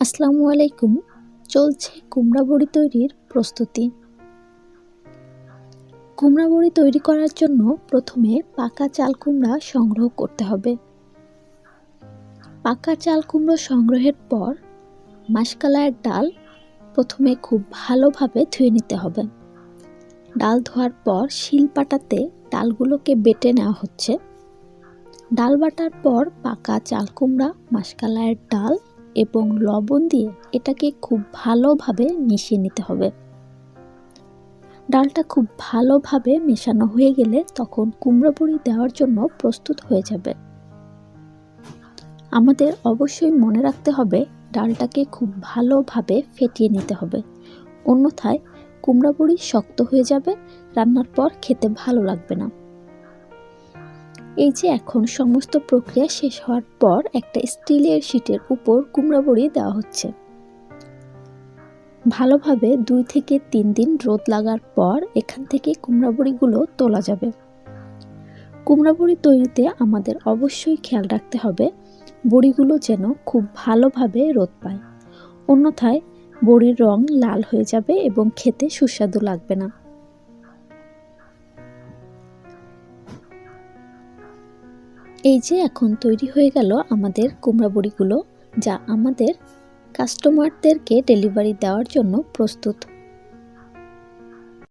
আসসালামু আলাইকুম। চলছে কুমড়া বড়ি তৈরির প্রস্তুতি। কুমড়া বড়ি তৈরি করার জন্য প্রথমে পাকা চাল কুমড়া সংগ্রহ করতে হবে। পাকা চাল কুমড়ো সংগ্রহের পর মাসকালায়ের ডাল প্রথমে খুব ভালোভাবে ধুয়ে নিতে হবে। ডাল ধোয়ার পর শিল শিলপাটাতে ডালগুলোকে বেটে নেওয়া হচ্ছে। ডাল বাটার পর পাকা চাল কুমড়া মাসকালায়ের ডাল এবং লবণ দিয়ে এটাকে খুব ভালোভাবে মিশিয়ে নিতে হবে। ডালটা খুব ভালোভাবে মেশানো হয়ে গেলে তখন কুমড়ো বড়ি দেওয়ার জন্য প্রস্তুত হয়ে যাবে। আমাদের অবশ্যই মনে রাখতে হবে, ডালটাকে খুব ভালোভাবে ফেটিয়ে নিতে হবে। অন্যথায় কুমড়া বড়ি শক্ত হয়ে যাবে, রান্নার পর খেতে ভালো লাগবে না। এই যে এখন সমস্ত প্রক্রিয়া শেষ হওয়ার পর একটা স্টিলের শিটের উপর কুমড়া বড়ি দেওয়া হচ্ছে। ভালোভাবে দুই থেকে তিন দিন রোদ লাগার পর এখান থেকে কুমড়া বড়িগুলো তোলা যাবে। কুমড়া বড়ি তৈরিতে আমাদের অবশ্যই খেয়াল রাখতে হবে, বড়িগুলো যেন খুব ভালোভাবে রোদ পায়। অন্যথায় বড়ির রং লাল হয়ে যাবে এবং খেতে সুস্বাদু লাগবে না। এই যে এখন তৈরি হয়ে গেল আমাদের কুমড়া বড়িগুলো, যা আমাদের কাস্টমারদেরকে ডেলিভারি দেওয়ার জন্য প্রস্তুত।